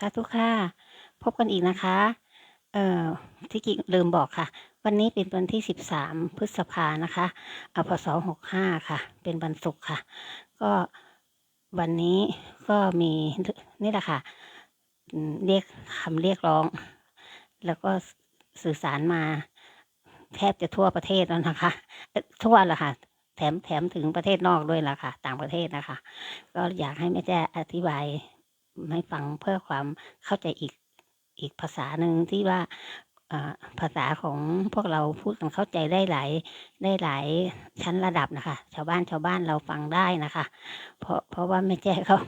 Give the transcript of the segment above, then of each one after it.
สาธุค่ะ พบกันอีกนะคะ เอ่อที่จริลืมบอกค่ะ วันนี้เป็นวันที่ 13 พฤษภานะคะอพศ65 ค่ะ เป็นวันศุกร์ค่ะ ก็วันนี้ก็มีนี่แหละค่ะ เรียกคำเรียกร้อง แล้วก็สื่อสารมาแทบจะทั่วประเทศแล้วนะคะ ทั่วแหละค่ะ แถมแถมถึงประเทศนอกด้วยล่ะค่ะ ต่างประเทศนะคะ ก็อยากให้แม่แจ้อธิบาย ให้ฟังเพื่อความเข้าใจอีกอีกภาษาหนึ่งที่ว่าภาษาของพวกเราพูดกันเข้าใจได้หลายได้หลายชั้นระดับนะคะ ชาวบ้านชาวบ้านเราฟังได้นะคะ เพราะเพราะว่าแม่แจ้เขา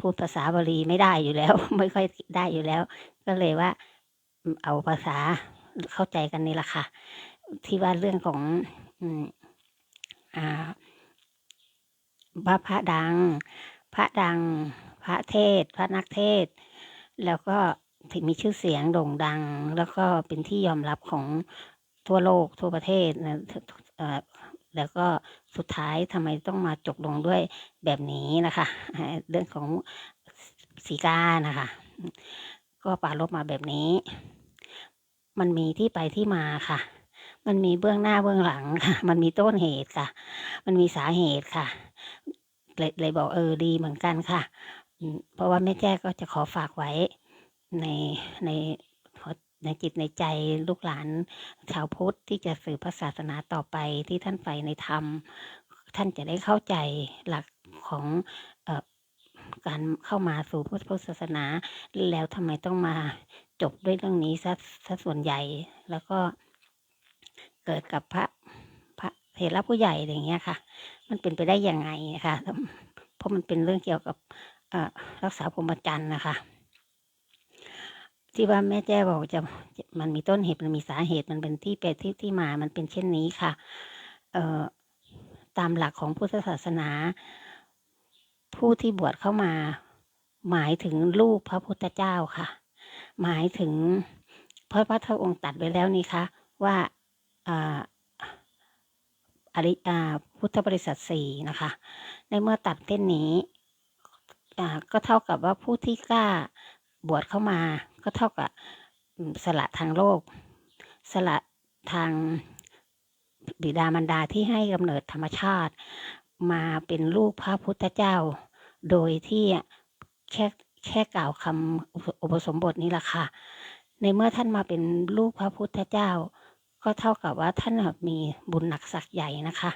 พูดภาษาบาลีไม่ได้อยู่แล้ว ไม่ค่อยได้อยู่แล้ว ก็เลยว่าเอาภาษาเข้าใจกันนี่แหละค่ะ ที่ว่าเรื่องของอ่าว่าพระดัง พระดัง ระเทศ พระนักเทศ แล้วก็ถึงมีชื่อเสียงโด่งดัง แล้วก็เป็นที่ยอมรับของทั่วโลกทั่วประเทศนะแล้วก็สุดท้ายทำไมต้องมาจบลงด้วยแบบนี้นะคะ เรื่องของสีกานะคะ ก็ปารบมาแบบนี้ มันมีที่ไปที่มาค่ะ มันมีเบื้องหน้าเบื้องหลังค่ะ มันมีต้นเหตุค่ะ มันมีสาเหตุค่ะเลยเลยบอกเออดีเหมือนกันค่ะ เพราะว่าแม่แจ้ก็จะขอฝากไว้ในในในจิตในใจลูกหลาน ชาวพุทธที่จะสืบพระศาสนาต่อไปที่ท่านไปในธรรม ท่านจะได้เข้าใจหลักของเออการเข้ามาสู่พุทธศาสนา แล้วทำไมต้องมาจบด้วยเรื่องนี้ซะซะส่วนใหญ่ แล้วก็เกิดกับพระพระเถระผู้ใหญ่อะไรอย่างเงี้ยค่ะ มันเป็นไปได้ยังไงนะคะเพราะมันเป็นเรื่องเกี่ยวกับ รักษาพรมจรรย์นะคะ ที่ว่าแม่แจ้บอกจะมันมีต้นเหตุมันมีสาเหตุมันเป็นที่ไปที่ที่มามันเป็นเช่นนี้ค่ะ เอ่อตามหลักของพุทธศาสนา ผู้ที่บวชเข้ามา หมายถึงลูกพระพุทธเจ้าค่ะ หมายถึงเพระพระเทองค์ตัดไว้แล้วนี่คะว่าอ่าอริอาพุทธบริษัทสี่นะคะ ในเมื่อตัดเส้นนี้ ก็เท่ากับว่าผู้ที่กล้าบวชเข้ามา ก็เท่ากับสละทางโลก สละทางบิดามารดาที่ให้กำเนิดธรรมชาติ มาเป็นลูกพระพุทธเจ้า โดยที่แค่แค่กล่าวคำอุปสมบทนี้แหละค่ะ ในเมื่อท่านมาเป็นลูกพระพุทธเจ้า ก็เท่ากับว่าท่านมีบุญหนักศักย์ใหญ่นะคะ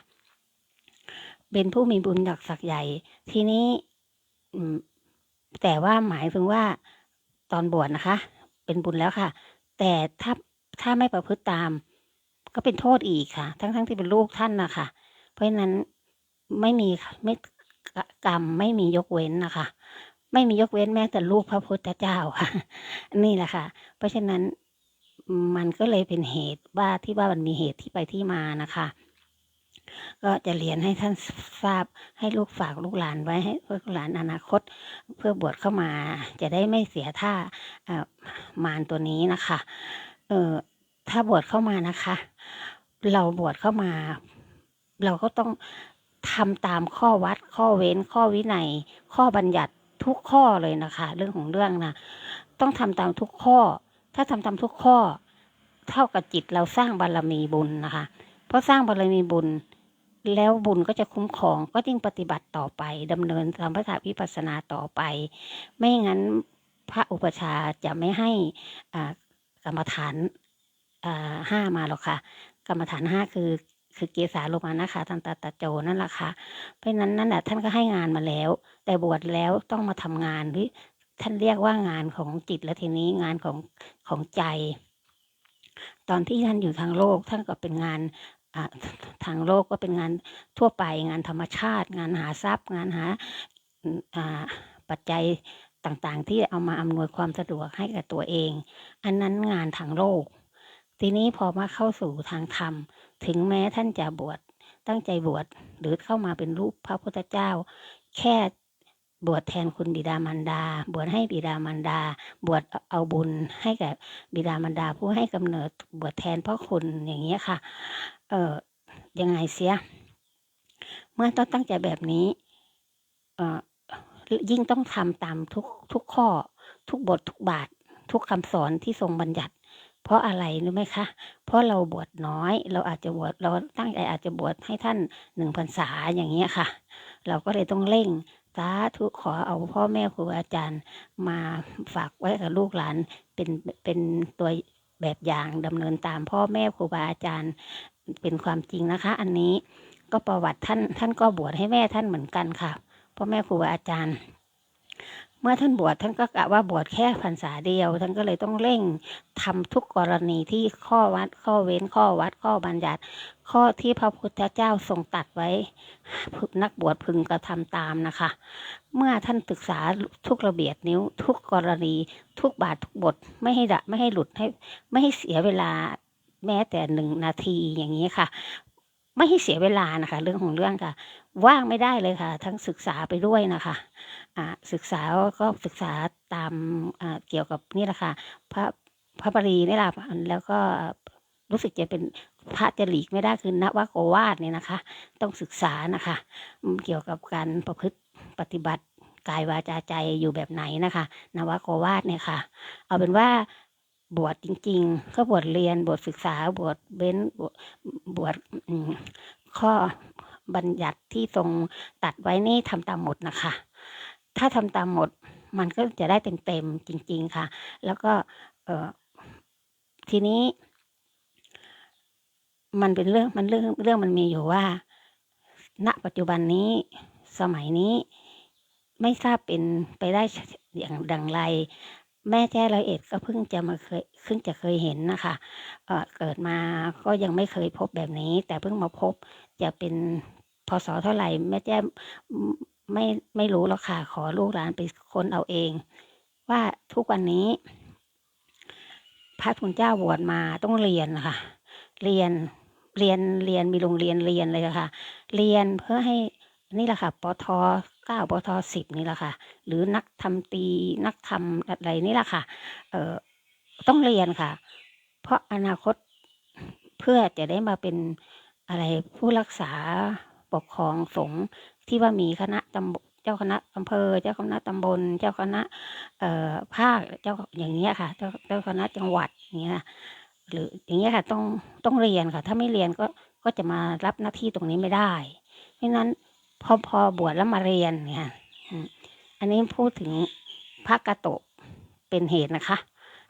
เป็นผู้มีบุญหนักศักย์ใหญ่ ทีนี้ แต่ว่าหมายถึงว่าตอนบวชนะคะ เป็นบุญแล้วค่ะ แต่ถ้าถ้าไม่ประพฤติตาม ก็เป็นโทษอีกค่ะ ทั้งทั้งที่เป็นลูกท่านนะคะเพราะฉะนั้นไม่มีไม่กรรมไม่มียกเว้นนะคะ ไม่มียกเว้นแม้แต่ลูกพระพุทธเจ้าค่ะ นี่แหละค่ะ เพราะฉะนั้นมันก็เลยเป็นเหตุว่าที่ว่ามันมีเหตุที่ไปที่มานะคะ ก็จะเรียนให้ท่านทราบให้ลูกฝากลูกหลานไว้ให้ลูกหลานอนาคต เพื่อบวชเข้ามา จะได้ไม่เสียท่าเอมารตัวนี้นะคะเออถ้าบวชเข้ามานะคะ เราบวชเข้ามา เราก็ต้องทำตามข้อวัดข้อเว้นข้อวินัย ข้อบัญญัติทุกข้อเลยนะคะ เรื่องของเรื่องนะต้องทำตามทุกข้อ ถ้าทำตามทุกข้อ เท่ากับจิตเราสร้างบารมีบุญนะคะ เพราะสร้างบารมีบุญ แล้วบุญก็จะคุ้มครองก็ยิ่งปฏิบัติต่อไปดำเนินตามพระถาวิปัสสนาต่อไป ไม่งั้นพระอุปชาจะไม่ให้กรรมฐานห้ามาหรอกค่ะ กรรมฐานห้าคือคือเกสาโลมานะคะทันตาตะโจนั่นแหละค่ะ เพราะนั้นนั่นแหละท่านก็ให้งานมาแล้ว แต่บวชแล้วต้องมาทำงานที่ท่านเรียกว่างานของจิตและทีนี้งานของของใจ ตอนที่ท่านอยู่ทางโลกท่านก็เป็นงาน ทางโลกก็เป็นงานทั่วไปงานธรรมชาติ งานหาทรัพย์ งานหาปัจจัยต่างๆ ที่เอามาอำนวยความสะดวกให้กับตัวเอง อันนั้นงานทางโลก ทีนี้พอมาเข้าสู่ทางธรรม ถึงแม้ท่านจะบวชตั้งใจบวชหรือเข้ามาเป็นรูปพระพุทธเจ้า แค่ บวชแทนคุณบิดามารดา บวชให้บิดามารดา บวชเอาบุญให้แก่บิดามารดาผู้ให้กำเนิดบวชแทนพระคุณอย่างเงี้ยค่ะ เออยังไงเสีย เมื่อต้องตั้งใจแบบนี้ เออยิ่งต้องทำตามทุกทุกข้อ ทุกบททุกบาท ทุกคำสอนที่ทรงบัญญัติเพราะอะไรรู้ไหมคะ เพราะเราบวชน้อย เราอาจจะบวชเราตั้งใจอาจจะบวชให้ท่านหนึ่งพรรษาอย่างเงี้ยค่ะ เราก็เลยต้องเร่ง สาธุขอเอาพ่อแม่ครูอาจารย์มาฝากไว้กับลูกหลานเป็นเป็นตัวแบบอย่างดำเนินตามพ่อแม่ครูบาอาจารย์เป็นความจริงนะคะ อันนี้ก็ประวัติท่านท่านก็บวชให้แม่ท่านเหมือนกันค่ะพ่อแม่ครูบาอาจารย์ เมื่อท่านบวชท่านก็กะว่าบวชแค่พรรษาเดียว ท่านก็เลยต้องเร่งทำทุกกรณีที่ข้อวัดข้อเว้นข้อวัดข้อบัญญัติ ข้อที่พระพุทธเจ้าทรงตัดไว้ นักบวชพึงกระทำตามนะคะ เมื่อท่านศึกษาทุกระเบียดนิ้ว ทุกกรณี ทุกบาททุกบทไม่ให้ดะไม่ให้หลุดให้ไม่ให้เสียเวลาแม้แต่หนึ่งนาทีอย่างนี้ค่ะ ไม่ให้เสียเวลานะคะ เรื่องของเรื่องค่ะ ว่างไม่ได้เลยค่ะ ทั้งศึกษาไปด้วยนะคะอ่าศึกษาก็ศึกษาตามเกี่ยวกับนี่แหละค่ะพระพระปรีนี่แหละแล้วก็ รู้สึกจะเป็นพระจะหลีกไม่ได้คือนวโกวาดเนี่ยนะคะ ต้องศึกษานะคะเกี่ยวกับการประพฤติปฏิบัติกายวาจาใจอยู่แบบไหนนะคะนวโกวาดเนี่ยค่ะ เอาเป็นว่าบวชจริง ๆ ก็บวชเรียนบวชศึกษาบวชเบ้นบวชบวชข้อบัญญัติที่ทรงตัดไว้นี่ทำตามหมดนะคะ ถ้าทำตามหมดมันก็จะได้เต็มๆจริง ๆค่ะ แล้วก็เออทีนี้ มันเป็นเรื่องมันเรื่องเรื่องมันมีอยู่ว่า ณปัจจุบันนี้สมัยนี้ไม่ทราบเป็นไปได้อย่างดังไร แม่แจ้ร้อยเอ็ดก็เพิ่งจะมาเคยเพิ่งจะเคยเห็นนะคะเออเกิดมาก็ยังไม่เคยพบแบบนี้ แต่เพิ่งมาพบจะเป็นพศเท่าไหร่แม่แจ้ไม่ไม่รู้หรอกค่ะขอลูกหลานไปค้นเอาเอง ว่าทุกวันนี้ พระคุณเจ้าบวชมาต้องเรียนนะคะเรียน เรียนเรียนมีโรงเรียนเรียนเลยค่ะ เรียนเพื่อให้นี่แหละค่ะปทเก้าปทสิบนี่แหละค่ะ หรือนักทำตีนักทำอะไรนี่แหละค่ะเอ่อต้องเรียนค่ะ เพราะอนาคตเพื่อจะได้มาเป็นอะไรผู้รักษาปกครองสงฆ์ที่ว่ามีคณะตำบเจ้าคณะอำเภอ เจ้าคณะตำบล เจ้าคณะเอ่อภาคเจ้าอย่างเงี้ยค่ะ เจ้าเจ้าคณะจังหวัดอย่างเงี้ย หรืออย่างเงี้ยค่ะต้องต้องเรียนค่ะ ถ้าไม่เรียนก็ก็จะมารับหน้าที่ตรงนี้ไม่ได้ เพราะนั้นพอพอบวชแล้วมาเรียนเนี่ยอันนี้พูดถึงพระกาโตะเป็นเหตุนะคะ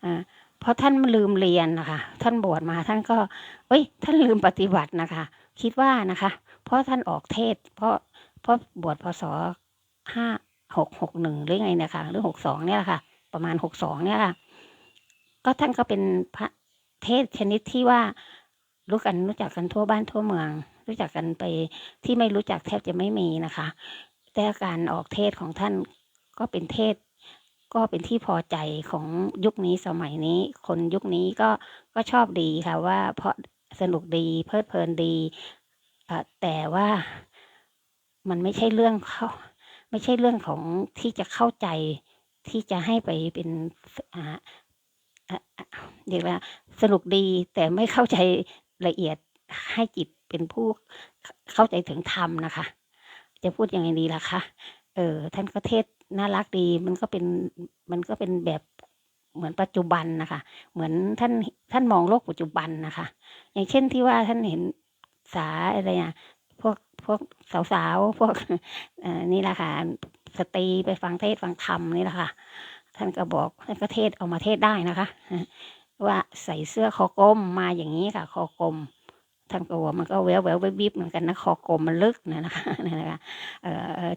อ่าเพราะท่านลืมเรียนนะคะ ท่านบวชมาท่านก็ เอ้ย ท่านลืมปฏิบัตินะคะ คิดว่านะคะ เพราะท่านออกเทศ เพราะเพราะบวชพศห้าหกหกหนึ่งหรือไงเนี่ยค่ะหรือหกสองเนี่ยแหละค่ะ ประมาณหกสองเนี่ยค่ะ ก็ท่านก็เป็นพระ เทศชนิดที่ว่ารู้กันรู้จักกันทั่วบ้านทั่วเมือง รู้จักกันไปที่ไม่รู้จักแทบจะไม่มีนะคะ แต่การออกเทศของท่านก็เป็นเทศก็เป็นที่พอใจของยุคนี้สมัยนี้ คนยุคนี้ก็ก็ชอบดีค่ะว่าเพราะสนุกดีเพลิดเพลินดีแต่ว่ามันไม่ใช่เรื่องเข้าไม่ใช่เรื่องของที่จะเข้าใจที่จะให้ไปเป็นอ่า เรียกว่าสนุกดีแต่ไม่เข้าใจละเอียดให้จิตเป็นผู้เข้าใจถึงธรรมนะคะ จะพูดยังไงดีล่ะคะเออท่านก็เทศน่ารักดี มันก็เป็นมันก็เป็นแบบเหมือนปัจจุบันนะคะ เหมือนท่านท่านมองโลกปัจจุบันนะคะ อย่างเช่นที่ว่าท่านเห็นสาอะไรอะพวกพวกสาวๆพวกออนี่แหละค่ะสตรีไปฟังเทศฟังธรรมนี่แหละค่ะ ท่านก็บอกท่านก็เทศเอามาเทศได้นะคะ ว่าใส่เสื้อคอกลมมาอย่างนี้ค่ะ คอกลม ท่านก็บอกมันก็แววแวววิบวิบเหมือนกันนะคอกลมมันลึกนะนะคะนั่นะคะ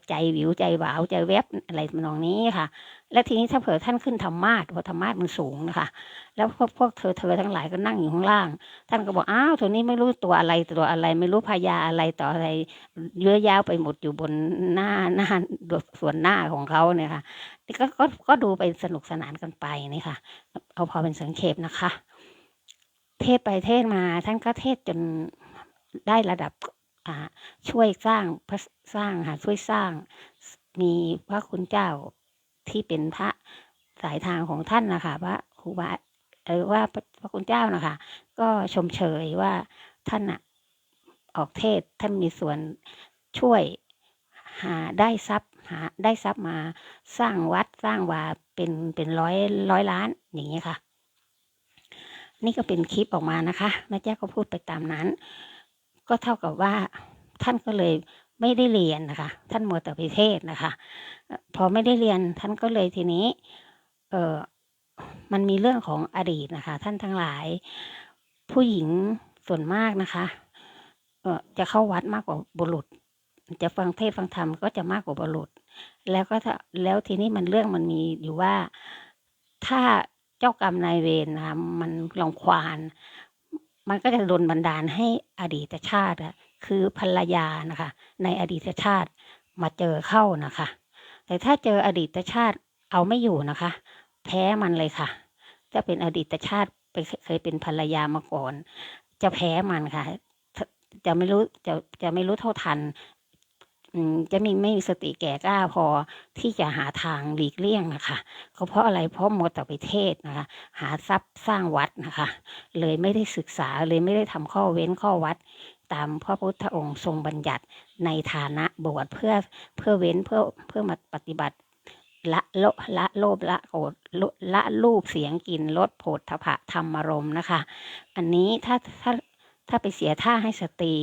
ใจวิวใจหวาวใจแวบอะไรทำนองนี้ค่ะ และทีนี้ถ้าเผื่อท่านขึ้นธรรมาสพราะธรรมาสมันสูงนะคะ แล้วพวกพวกเธอเธอทั้งหลายก็นั่งอยู่ข้างล่าง ท่านก็บอกอ้าวตัวนี้ไม่รู้ตัวอะไรตัวอะไร ไม่รู้พญาอะไรต่ออะไรเยื้อยาวไปหมดอยู่บนหน้าหน้าส่วนหน้าของเขาเนี่ยค่ะนี่ก็ก็ก็ดูไปสนุกสนานกันไปนี่ค่ะ เอาพอเป็นสังเขปนะคะ เทศไปเทศมา ท่านก็เทศจนได้ระดับช่วยสร้างพระสร้างค่ะช่วยสร้าง มีพระคุณเจ้าที่เป็นพระสายทางของท่านนะคะพระครูบาเออว่าพระคุณเจ้านะคะ ก็ชมเชยว่าท่านอะออกเทศท่านมีส่วนช่วยหาได้ทรัพย์หาได้ทรัพย์มาสร้างวัดสร้างวาเป็นเป็นร้อยร้อยล้านอย่างนี้ยค่ะ นี่ก็เป็นคลิปออกมานะคะแม่แจ้ก็พูดไปตามนั้น ก็เท่ากับว่าท่านก็เลยไม่ได้เรียนนะคะ ท่านมัวแต่ไปเทศน์นะคะ พอไม่ได้เรียนท่านก็เลยทีนี้ เออมันมีเรื่องของอดีตนะคะ ท่านทั้งหลาย ผู้หญิงส่วนมากนะคะเออจะเข้าวัดมากกว่าบุรุษ จะฟังเทศฟังธรรมก็จะมากกว่าบุรุษ แล้วก็แล้วทีนี้มันเรื่องมันมีอยู่ว่าถ้า เจ้ากรรมนายเวรนะคะมันลองควาน มันก็จะโดนบันดาลให้อดีตชาติคือภรรยานะคะ ในอดีตชาติมาเจอเข้านะคะ แต่ถ้าเจออดีตชาติเอาไม่อยู่นะคะ แพ้มันเลยค่ะ จะเป็นอดีตชาติไปเคยเป็นภรรยามาก่อน จะแพ้มันค่ะ จะไม่รู้จะจะไม่รู้เท่าทัน จะมีไม่มีสติแก่กล้าพอที่จะหาทางหลีกเลี่ยงนะคะก็เพราะอะไรเพราะมัวแต่ไปเทศนะคะ หาทรัพย์สร้างวัดนะคะ เลยไม่ได้ศึกษาเลยไม่ได้ทำข้อเว้นข้อวัด ตามพระพุทธองค์ทรงบัญญัติในฐานะบวชเพื่อเพื่อเว้นเพื่อเพื่อมาปฏิบัติละโลละโลภละโกรธละรูปเสียงกลิ่นรสโผฏฐพะธรรมารมณ์นะคะ อันนี้ถ้าถ้าถ้าไปเสียท่าให้สตรี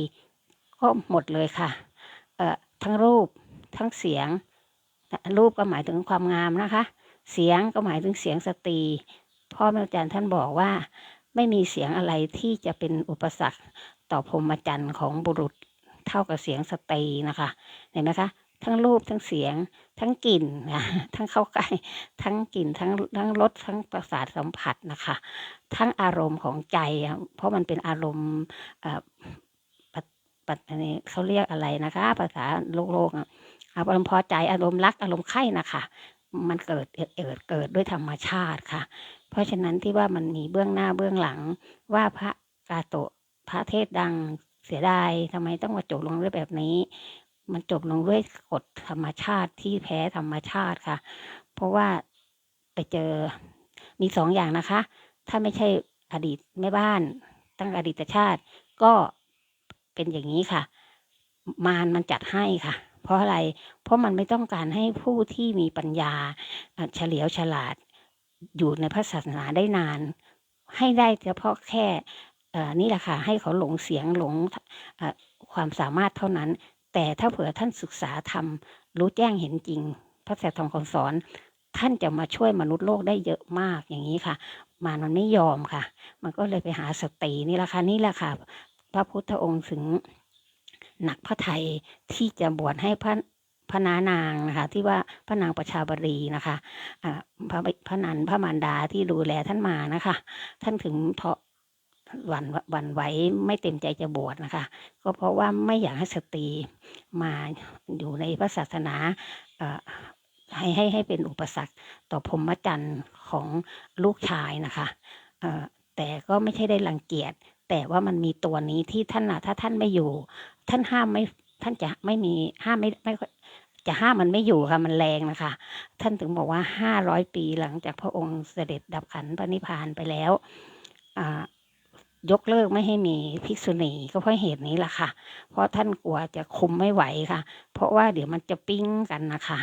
ก็หมดเลยค่ะ เอ่อ ทั้งรูปทั้งเสียง รูปก็หมายถึงความงามนะคะ เสียงก็หมายถึงเสียงสตรีพ่อแม่อาจารย์ท่านบอกว่า ไม่มีเสียงอะไรที่จะเป็นอุปสรรคต่อพรหมจรรย์ของบุรุษเท่ากับเสียงสตรีนะคะเห็นไหมคะทั้งรูปทั้งเสียงทั้งกลิ่นนะทั้งเข้าใกล้ทั้งกลิ่นทั้งทั้งรสทั้งประสาทสัมผัสนะคะ ทั้งอารมณ์ของใจ เพราะมันเป็นอารมณ์ ปัจจอันนี้เขาเรียกอะไรนะคะ ภาษาโลกโลกอะอารมณ์พอใจอารมณ์รักอารมณ์ใคร่นะคะ มันเกิดเกิดเกิดด้วยธรรมชาติค่ะ เพราะฉะนั้นที่ว่ามันมีเบื้องหน้าเบื้องหลังว่าพระกาโตะพระเทศดังเสียดายทำไมต้องมาจบลงด้วยแบบนี้ มันจบลงด้วยกฎธรรมชาติที่แพ้ธรรมชาติค่ะ เพราะว่าไปเจอมีสองอย่างนะคะ ถ้าไม่ใช่อดีตแม่บ้านตั้งอดีตชาติก็ เป็นอย่างนี้ค่ะ มารมันจัดให้ค่ะ เพราะอะไร เพราะมันไม่ต้องการให้ผู้ที่มีปัญญาเฉลียวฉลาด อยู่ในพระศาสนาได้นาน ให้ได้เฉพาะแค่นี่แหละค่ะ ให้เขาหลงเสียงหลงความสามารถเท่านั้น แต่ถ้าเผื่อท่านศึกษาธรรมรู้แจ้งเห็นจริง พระสัทรรมคำสอนท่านจะมาช่วยมนุษย์โลกได้เยอะมากอย่างนี้ค่ะ มารมันไม่ยอมค่ะ มันก็เลยไปหาสตรีนี่แหละค่ะนี่แหละค่ะ พระพุทธองค์ถึงหนักพระไทยที่จะบวชให้พระพระนานางนะคะที่ว่าพระนางประชาบรีนะคะอ่าพระพระนันพระมารดาที่ดูแลท่านมานะคะ ท่านถึงเพราะหวันหวันไหวไม่เต็มใจจะบวชนะคะ ก็เพราะว่าไม่อยากให้สตรีมาอยู่ในพระศาสนาให้ให้ให้เป็นอุปสรรคต่อพรหมจรรย์ของลูกชายนะคะแต่ก็ไม่ใช่ได้รังเกียจ แต่ว่ามันมีตัวนี้ที่ท่านน่ะถ้าท่านไม่อยู่ ท่านห้ามไม่ท่านจะไม่มีห้ามไม่ไม่จะห้ามมันไม่อยู่ค่ะมันแรงนะคะ ท่านถึงบอกว่าห้าร้อยปีหลังจากพระองค์เสด็จดับขันธปณิพพานไปแล้วยกเลิกไม่ให้มีภิกษุณีก็เพราะเหตุนี้แหละค่ะ เพราะท่านกลัวจะคุมไม่ไหวค่ะ เพราะว่าเดี๋ยวมันจะปิ้งกันนะคะ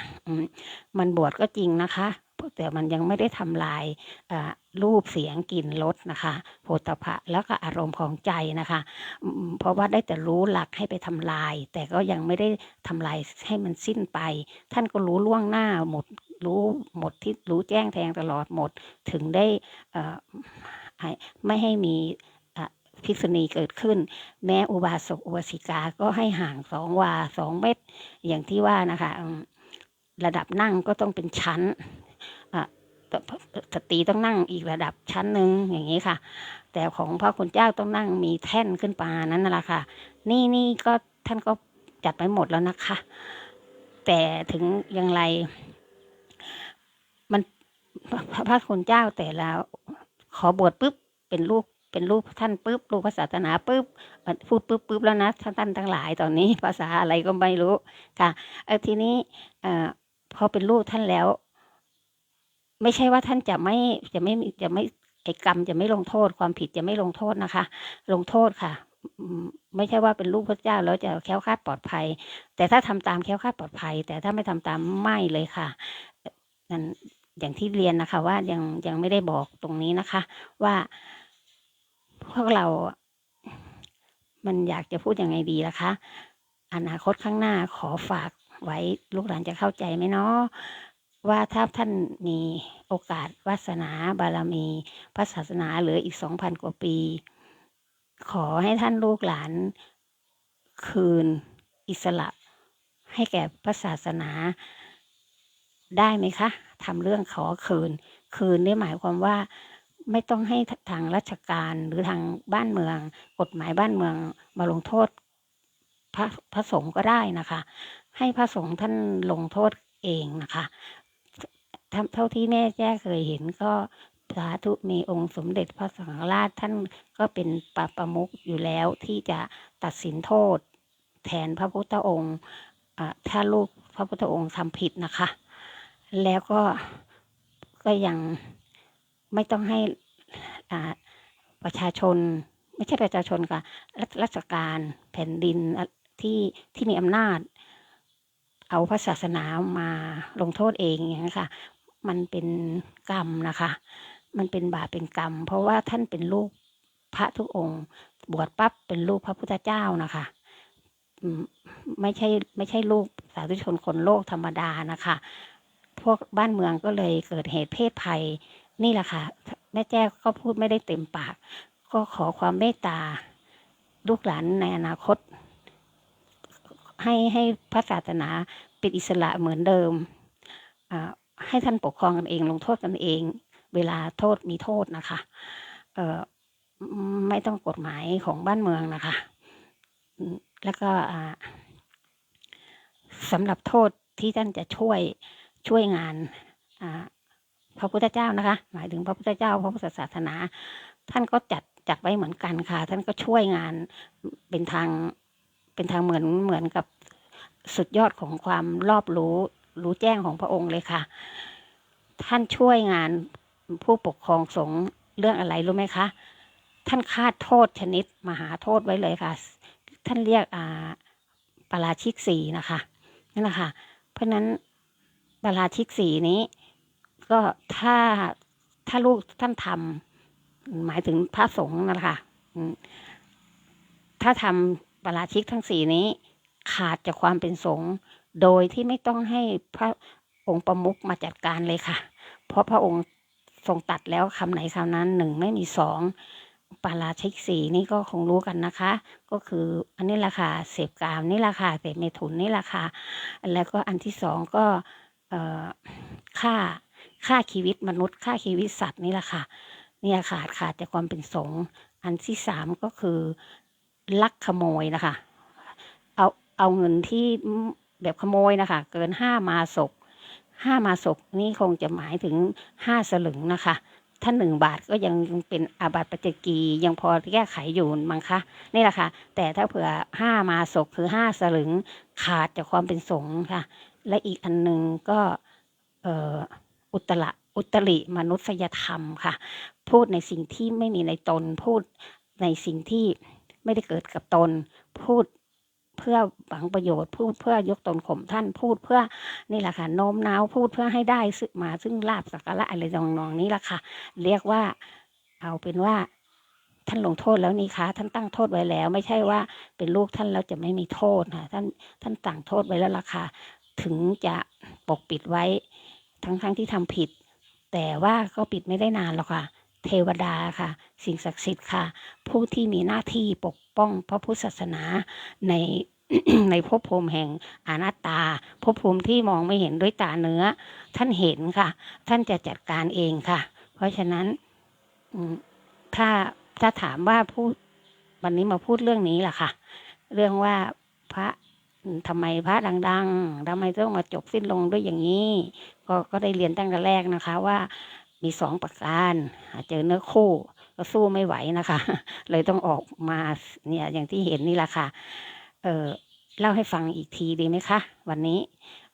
มันบวชก็จริงนะคะ แต่มันยังไม่ได้ทำลายรูปเสียงกลิ่นรสนะคะโผฏฐัพะแล้วก็อารมณ์ของใจนะคะ เพราะว่าได้แต่รู้หลักให้ไปทำลาย แต่ก็ยังไม่ได้ทำลายให้มันสิ้นไป ท่านก็รู้ล่วงหน้าหมดรู้หมดที่รู้แจ้งแทงตลอดหมดถึงได้ไม่ให้มีอะภิษณีเกิดขึ้น แม้อุบาสกอุบาสิกาก็ให้ห่างสองวาสองเมตร อย่างที่ว่านะคะ ระดับนั่งก็ต้องเป็นชั้น สตรีต้องนั่งอีกระดับชั้นหนึ่งอย่างนี้ค่ะ แต่ของพระคุณเจ้าต้องนั่งมีแท่นขึ้นมานั้นน่ะแหละค่ะ นี่นี่ก็ท่านก็จัดไปหมดแล้วนะคะ แต่ถึงอย่างไร มันพระพระคุณเจ้าแต่ละขอบวชปุ๊บเป็นลูกเป็นลูกท่านปุ๊บลูกพระศาสนาปุ๊บพูดปุ๊บปุ๊บแล้วนะท่านท่านทั้งหลายตอนนี้ภาษาอะไรก็ไม่รู้ค่ะเออทีนี้เอ่อพอเป็นลูกท่านแล้ว ไม่ใช่ว่าท่านจะไม่จะไม่จะไม่ไอกรรมจะไม่ลงโทษ ความผิดจะไม่ลงโทษนะคะ ลงโทษค่ะ ไม่ใช่ว่าเป็นลูกพระเจ้าแล้วจะแค้วคาดปลอดภัย แต่ถ้าทำตามแค้วคาดปลอดภัย แต่ถ้าไม่ทำตามไม่เลยค่ะนั่นอย่างที่เรียนนะคะ ว่ายังยังไม่ได้บอกตรงนี้นะคะ ว่าพวกเรา มันอยากจะพูดยังไงดีล่ะคะ อนาคตข้างหน้าขอฝากไว้ลูกหลานจะเข้าใจไหมเนาะ ว่าถ้าท่านมีโอกาสวาสนาบารมี พระศาสนาเหลืออีกสองพันกว่าปี ขอให้ท่านลูกหลาน คืนอิสระ ให้แก่พระศาสนาได้ไหมคะทำเรื่องขอคืน คืนนี่หมายความว่าไม่ต้องให้ทางราชการหรือทางบ้านเมือง กฎหมายบ้านเมืองมาลงโทษพระพระสงฆ์ก็ได้นะคะ ให้พระสงฆ์ท่านลงโทษเองนะคะ เท่าที่แม่แจ้เคยเห็นก็สาธุมีองค์สมเด็จพระสังฆราชท่านก็เป็นปาประมุขอยู่แล้วที่จะตัดสินโทษ แทนพระพุทธองค์ถ้าลูกพระพุทธองค์ทำผิดนะคะ แล้วก็ก็ยังไม่ต้องให้ประชาชน ไม่ใช่ประชาชนค่ะราชการแผ่นดินที่ที่มีอำนาจ เอาพระศาสนามาลงโทษเองอย่างนี้ค่ะ มันเป็นกรรมนะคะ มันเป็นบาปเป็นกรรม เพราะว่าท่านเป็นลูกพระทุกองค์ บวชปั๊บเป็นลูกพระพุทธเจ้านะคะไม่ใช่ไม่ใช่ลูกสาธุชนคนโลกธรรมดานะคะ พวกบ้านเมืองก็เลยเกิดเหตุเพศภัยนี่แหละค่ะแม่แจ้ก็พูดไม่ได้เต็มปาก ก็ขอความเมตตาลูกหลานในอนาคต ให้ให้พระศาสนาเป็นอิสระเหมือนเดิม ให้ท่านปกครองกันเอง ลงโทษกันเอง เวลาโทษมีโทษนะคะ เออไม่ต้องกฎหมายของบ้านเมืองนะคะ แล้วก็สำหรับโทษที่ท่านจะช่วยช่วยงานพระพุทธเจ้านะคะ หมายถึงพระพุทธเจ้า พระพุทธศาสนา ท่านก็จัดจัดไว้เหมือนกันค่ะ ท่านก็ช่วยงานเป็นทางเป็นทางเหมือนเหมือนกับสุดยอดของความรอบรู้ รู้แจ้งของพระองค์เลยค่ะ ท่านช่วยงานผู้ปกครองสงฆ์เรื่องอะไรรู้ไหมคะ ท่านคาดโทษชนิดมหาโทษไว้เลยค่ะ ท่านเรียกอ่าปราชิกสี่นะคะนั่นแหละค่ะ เพราะนั้นปราชิกสี่นี้ ก็ถ้าถ้าลูกท่านทำหมายถึงพระสงฆ์นั่นแหละค่ะถ้าทำปราชิกทั้งสี่นี้ ขาดจากความเป็นสงฆ์ โดยที่ไม่ต้องให้พระองค์ประมุขมาจัดการเลยค่ะ เพราะพระองค์ทรงตัดแล้วคำไหนคำนั้นหนึ่งไม่มีสองปาราชิกสีนี่ก็คงรู้กันนะคะ ก็คืออันนี้แหละค่ะเสพกามนี่แหละค่ะเสพเมถุนนี่แหละค่ะแล้วก็อันที่สองก็ฆ่าฆ่าชีวิตมนุษย์ฆ่าชีวิตสัตว์นี่แหละค่ะ เนี่ยขาดขาดจากความเป็นสงฆ์อันที่สามก็คือลักขโมยนะคะ เอาเอาเงินที่ แบบขโมยนะคะ เกินห้ามาศกห้ามาศกนี่คงจะหมายถึงห้าสลึงนะคะ ถ้าหนึ่งบาทก็ยังเป็นอาบัติปจิกียังพอแก้ไขอยู่มั้งคะนี่แหละค่ะ แต่ถ้าเผื่อห้ามาศกคือห้าสลึงขาดจากความเป็นสงฆ์ค่ะ และอีกอันหนึ่งก็อุตระอุตริมนุษยธรรมค่ะ พูดในสิ่งที่ไม่มีในตนพูดในสิ่งที่ไม่ได้เกิดกับตน พูด เพื่อหวังประโยชน์พูดเพื่อยกตนข่มท่านพูดเพื่อนี่แหละค่ะโน้มน้าวพูดเพื่อให้ได้มาซึ่งลาบสักการะอะไรนองนี้แหละค่ะ เรียกว่าเอาเป็นว่าท่านลงโทษแล้วนี่คะท่านตั้งโทษไว้แล้ว ไม่ใช่ว่าเป็นลูกท่านแล้วจะไม่มีโทษค่ะท่านท่านตั้งโทษไว้แล้วล่ะค่ะถึงจะปกปิดไว้ทั้งทั้งที่ทำผิด แต่ว่าก็ปิดไม่ได้นานหรอกค่ะ เทวดาค่ะ สิ่งศักดิ์สิทธิ์ค่ะ ผู้ที่มีหน้าที่ปกป้องพระพุทธศาสนาในในภพภูมิแห่งอนัตตาภพภูมิที่มองไม่เห็นด้วยตาเนื้อ ท่านเห็นค่ะ ท่านจะจัดการเองค่ะ เพราะฉะนั้นถ้าถ้าถามว่าพูดวันนี้มาพูดเรื่องนี้ล่ะค่ะ เรื่องว่าพระทำไมพระดัง ๆทำไมต้องมาจบสิ้นลงด้วยอย่างนี้ ก็ก็ได้เรียนตั้งแต่แรกนะคะว่า มีสองประการเจอเนื้อคู่ก็สู้ไม่ไหวนะคะ เลยต้องออกมาเนี่ยอย่างที่เห็นนี่แหละค่ะ เออเล่าให้ฟังอีกทีดีไหมคะ วันนี้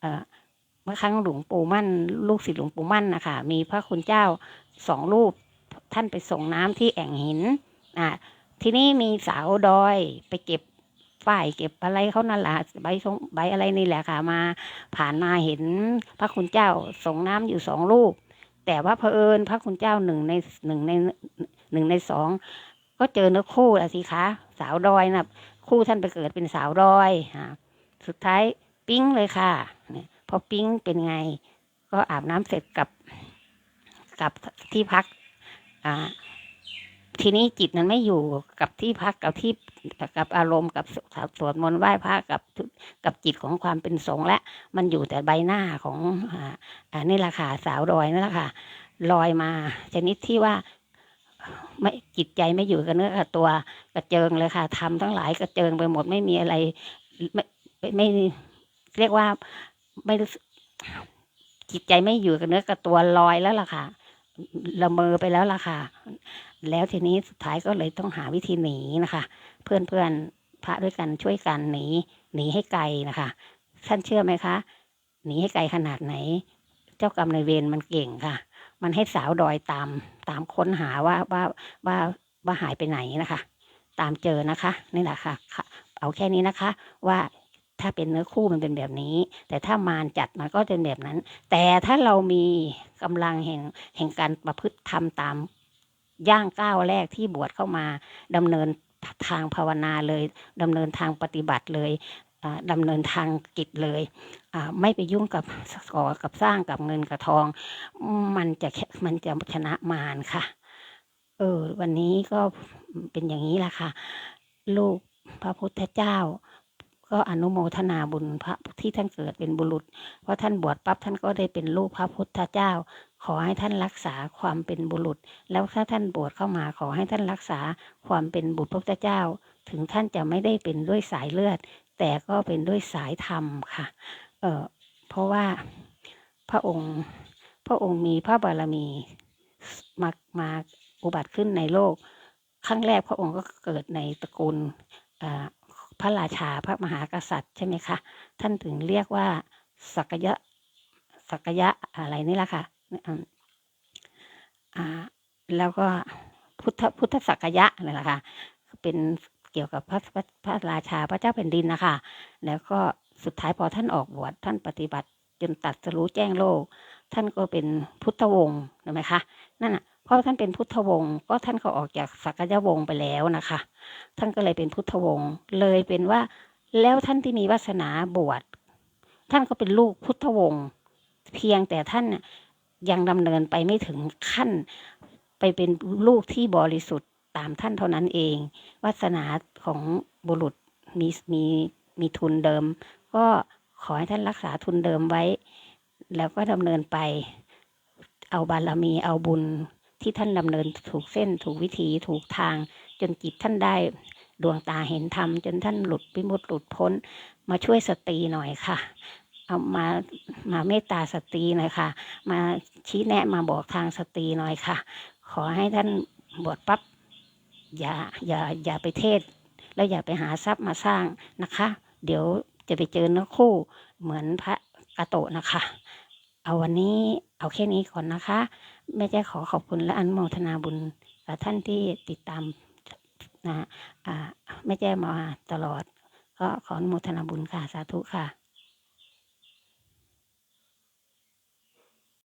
เออเมื่อครั้งหลวงปู่มั่น ลูกศิษย์หลวงปู่มั่นนะคะมีพระคุณเจ้าสองรูปท่านไปส่งน้ำที่แอ่งหิน อ่าทีนี้มีสาวดอยไปเก็บฝ้ายเก็บอะไรเขานั่นแหละใบทรงใบอะไรนี่แหละค่ะมา ผ่านมาเห็นพระคุณเจ้าส่งน้ำอยู่สองลูก แต่ว่าเผอิญพระคุณเจ้าหนึ่งในหนึ่งในหนึ่งในสองก็เจอเนื้อคู่อะสิคะ สาวดอยนะคู่ท่านไปเกิดเป็นสาวดอยฮะสุดท้ายปิ้งเลยค่ะเนี่ยพอปิ้งเป็นไง ก็อาบน้ำเสร็จกับกับที่พักอ่า ทีนี้จิตมันไม่อยู่กับที่พักกับที่กับอารมณ์กับสวดมนต์ไหว้พระกับกับจิตของความเป็นสงฆ์และมันอยู่แต่ใบหน้าของอ่านี่แหละค่ะสาวดอยนั่นแหละค่ะลอยมา ชนิดที่ว่าไม่จิตใจไม่อยู่กับเนื้อกับตัวกระเจิงเลยค่ะทำทั้งหลายกระเจิงไปหมดไม่มีอะไร ไม่ไม่เรียกว่าไม่จิตใจไม่อยู่กับเนื้อกับตัวลอยแล้วล่ะค่ะ ละเมอไปแล้วล่ะค่ะ แล้วทีนี้สุดท้ายก็เลยต้องหาวิธีหนีนะคะ เพื่อนเพื่อนพระด้วยกันช่วยกันหนีหนีให้ไกลนะคะท่านเชื่อไหมคะ หนีให้ไกลขนาดไหน เจ้ากรรมนายเวรมันเก่งค่ะ มันให้สาวดอยตามตามค้นหาว่าว่าว่าว่าหายไปไหนนะคะ ตามเจอนะคะนี่แหละค่ะค่ะเอาแค่นี้นะคะว่า ถ้าเป็นเนื้อคู่มันเป็นแบบนี้ แต่ถ้ามารจัดมันก็เป็นแบบนั้น แต่ถ้าเรามีกำลังแห่งแห่งการประพฤติทำตามย่างก้าวแรกที่บวชเข้ามาดำเนินทางภาวนาเลยดำเนินทางปฏิบัติเลยอ่าดำเนินทางกิจเลยไม่ไปยุ่งกับก่อกับสร้างกับเงินกับทอง มันจะมันจะชนะมารค่ะ เออ วันนี้ก็เป็นอย่างนี้แหละค่ะ ลูกพระพุทธเจ้า ก็อนุโมทนาบุญพระที่ท่านเกิดเป็นบุรุษ เพราะท่านบวชปั๊บท่านก็ได้เป็นลูกพระพุทธเจ้า ขอให้ท่านรักษาความเป็นบุรุษ แล้วถ้าท่านบวชเข้ามาขอให้ท่านรักษาความเป็นบุตรพระพุทธเจ้า ถึงท่านจะไม่ได้เป็นด้วยสายเลือด แต่ก็เป็นด้วยสายธรรมค่ะ เออเพราะว่าพระองค์พระองค์มีพระบารมีมามาอุบัติขึ้นในโลกครั้งแรกพระองค์ก็เกิดในตระกูลอ่า พระราชาพระมหากษัตริย์ใช่ไหมคะ ท่านถึงเรียกว่าสักยะสักยะอะไรนี่แหละค่ะอ่าแล้วก็พุทธพุทธสักยะนั่แหละค่ะเป็นเกี่ยวกับพระพระพระราชาพระเจ้าแผ่นดินนะคะ แล้วก็สุดท้ายพอท่านออกบวชท่านปฏิบัติจนตัดสรู้แจ้งโลก ท่านก็เป็นพุทธวงศ์ใช่ไหมคะนั่นอะ เพราะท่านเป็นพุทธวงศ์ก็ท่านก็ออกจากสักยวงศ์ไปแล้วนะคะ ท่านก็เลยเป็นพุทธวงศ์เลยเป็นว่า แล้วท่านที่มีวาสนาบวชท่านก็เป็นลูกพุทธวงศ์เพียงแต่ท่านยังดำเนินไปไม่ถึงขั้น ไปเป็นลูกที่บริสุทธิ์ตามท่านเท่านั้นเองวาสนาของบุรุษมีมีมีทุนเดิม ก็ขอให้ท่านรักษาทุนเดิมไว้ แล้วก็ดำเนินไป เอาบารมีเอาบุญ ที่ท่านดำเนินถูกเส้นถูกวิธีถูกทาง จนจิตท่านได้ดวงตาเห็นธรรมจนท่านหลุดวิมุติหลุดพ้น มาช่วยสตรีหน่อยค่ะ เอามามาเมตตาสตรีหน่อยค่ะ มาชี้แนะมาบอกทางสตรีหน่อยค่ะ ขอให้ท่านบวชปั๊บอย่าอย่าอย่าไปเทศ แล้วอย่าไปหาทรัพย์มาสร้างนะคะ เดี๋ยวจะไปเจอเนื้อคู่เหมือนพระกาโตะนะคะ เอาวันนี้เอาแค่นี้ก่อนนะคะ แม่แจ้ขอขอบคุณและอนุโมทนาบุญกับท่านที่ติดตามนะอ่าแม่แจ้มาตลอด ก็ขออนุโมทนาบุญค่ะ สาธุค่ะ